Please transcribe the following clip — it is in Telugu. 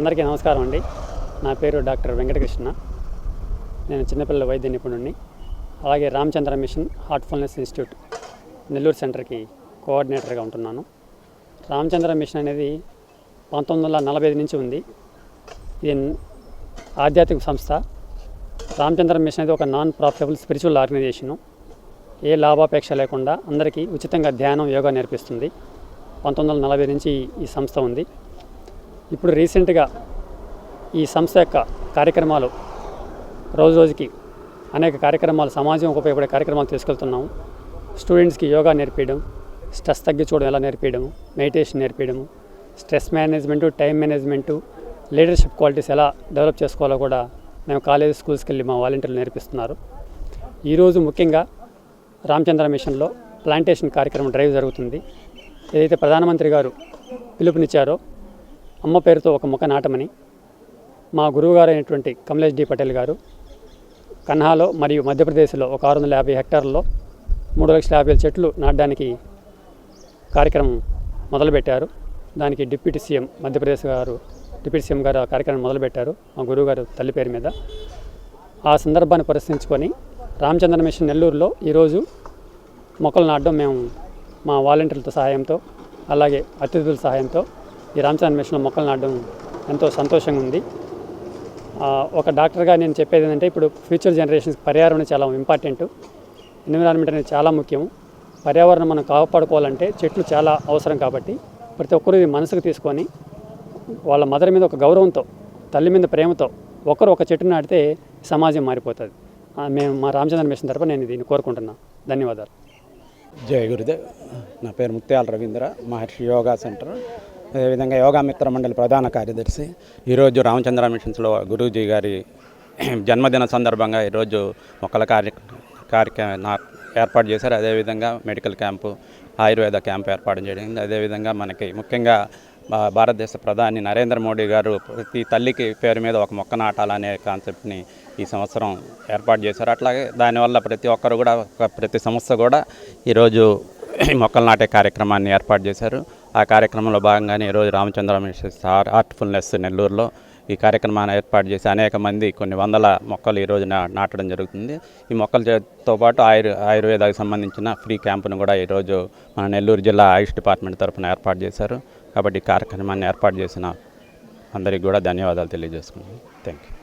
అందరికీ నమస్కారం అండి. నా పేరు డాక్టర్ వెంకటకృష్ణ. నేను చిన్నపిల్లల వైద్య నిపుణుడిని. అలాగే Ramachandra mission heartfulness institute Nellore సెంటర్కి కోఆర్డినేటర్గా ఉంటున్నాను. రామచంద్ర మిషన్ అనేది పంతొమ్మిది వందల నలభై ఐదు నుంచి ఉంది. ఇది ఆధ్యాత్మిక సంస్థ. రామచంద్ర మిషన్ అనేది ఒక నాన్ ప్రాఫిటబుల్ స్పిరిచువల్ ఆర్గనైజేషను. ఏ లాభాపేక్ష లేకుండా అందరికీ ఉచితంగా ధ్యానం యోగా నేర్పిస్తుంది. పంతొమ్మిది వందల నలభై నుంచి ఈ సంస్థ ఉంది. ఇప్పుడు రీసెంట్గా ఈ సంస్థ యొక్క కార్యక్రమాలు రోజు రోజుకి అనేక కార్యక్రమాలు సమాజం ఉపయోగపడే కార్యక్రమాలు తీసుకెళ్తున్నాము. స్టూడెంట్స్కి యోగా నేర్పించడం స్ట్రెస్ తగ్గించుకోవడం ఎలా నేర్పించడము meditation నేర్పించడము stress management time management leadership qualities ఎలా డెవలప్ చేసుకోవాలో కూడా మేము కాలేజ్ స్కూల్స్కి వెళ్ళి మా వాలంటీర్లు నేర్పిస్తున్నారు. ఈరోజు ముఖ్యంగా రామచంద్ర మిషన్లో ప్లాంటేషన్ కార్యక్రమం డ్రైవ్ జరుగుతుంది. ఏదైతే ప్రధానమంత్రి గారు పిలుపునిచ్చారో అమ్మ పేరుతో ఒక ముఖ నాటమని మా గురువుగారు అయినటువంటి కమలేష్ డి పటేల్ గారు కన్హాలో మరియు మధ్యప్రదేశ్లో ఒక ఆరు వందల యాభై హెక్టార్లలో మూడు లక్షల యాభై వేల చెట్లు నాటడానికి కార్యక్రమం మొదలుపెట్టారు. దానికి డిప్యూటీ సీఎం మధ్యప్రదేశ్ గారు డిప్యూటీ సీఎం గారు ఆ కార్యక్రమం మొదలుపెట్టారు. మా గురువుగారు తల్లి పేరు మీద. ఆ సందర్భాన్ని పరిశీలించుకొని రామచంద్ర మిషన్ నెల్లూరులో ఈరోజు మొక్కలు నాటడం మేము మా వాలంటీర్లతో సహాయంతో అలాగే అతిథుల సహాయంతో ఈ రామచంద్ర మిషన్లో మొక్కలు నాటడం ఎంతో సంతోషంగా ఉంది. ఒక డాక్టర్గా నేను చెప్పేది ఏంటంటే ఇప్పుడు ఫ్యూచర్ జనరేషన్స్ పర్యావరణం చాలా ఇంపార్టెంట్. ఎన్విరాన్మెంట్ అనేది చాలా ముఖ్యం పర్యావరణం మనం కాపాడుకోవాలంటే చెట్లు చాలా అవసరం కాబట్టి ప్రతి ఒక్కరు ఇది మనసుకు తీసుకొని వాళ్ళ మదర్ మీద ఒక గౌరవంతో తల్లి మీద ప్రేమతో ఒకరు ఒక చెట్టు నాటితే సమాజం మారిపోతుంది. మేము మా రామచంద్ర మిషన్ తరపున నేను దీన్ని కోరుకుంటున్నాను ధన్యవాదాలు. జయ గురుదేవ్. నా పేరు ముత్యాల రవీంద్ర. మహర్షి యోగా సెంటర్. అదేవిధంగా యోగా మిత్ర మండలి ప్రధాన కార్యదర్శి. ఈరోజు రామచంద్ర మిషన్స్లో గురూజీ గారి జన్మదిన సందర్భంగా ఈరోజు మొక్కల కార్య కార్యక్రమం ఏర్పాటు చేశారు. అదేవిధంగా మెడికల్ క్యాంపు ఆయుర్వేద క్యాంపు ఏర్పాటు చేయడం అదేవిధంగా మనకి ముఖ్యంగా భా- భారతదేశ ప్రధాని నరేంద్ర మోడీ గారు ప్రతి తల్లికి పేరు మీద ఒక మొక్క నాటాలనే కాన్సెప్ట్ని ఈ సంవత్సరం ఏర్పాటు చేశారు. అట్లాగే దానివల్ల ప్రతి ఒక్కరు కూడా ఒక ప్రతి సంస్థ కూడా ఈరోజు మొక్కలు నాటే కార్యక్రమాన్ని ఏర్పాటు చేశారు. ఆ కార్యక్రమంలో భాగంగానే ఈరోజు రామచంద్ర మిషన్స్ ఆర్- ఆర్ట్ఫుల్నెస్ నెల్లూరులో ఈ కార్యక్రమాన్ని ఏర్పాటు చేసి అనేక మంది కొన్ని వందల మొక్కలు ఈరోజు నాటడం జరుగుతుంది. ఈ మొక్కలతో పాటు ఆయుర్ ఆయుర్వేదానికి సంబంధించిన ఫ్రీ క్యాంపును కూడా ఈరోజు మన నెల్లూరు జిల్లా ఆయుష్ డిపార్ట్మెంట్ తరఫున ఏర్పాటు చేశారు. కాబట్టి ఈ కార్యక్రమాన్ని ఏర్పాటు చేసిన అందరికీ కూడా ధన్యవాదాలు తెలియజేసుకున్నాను థ్యాంక్ యూ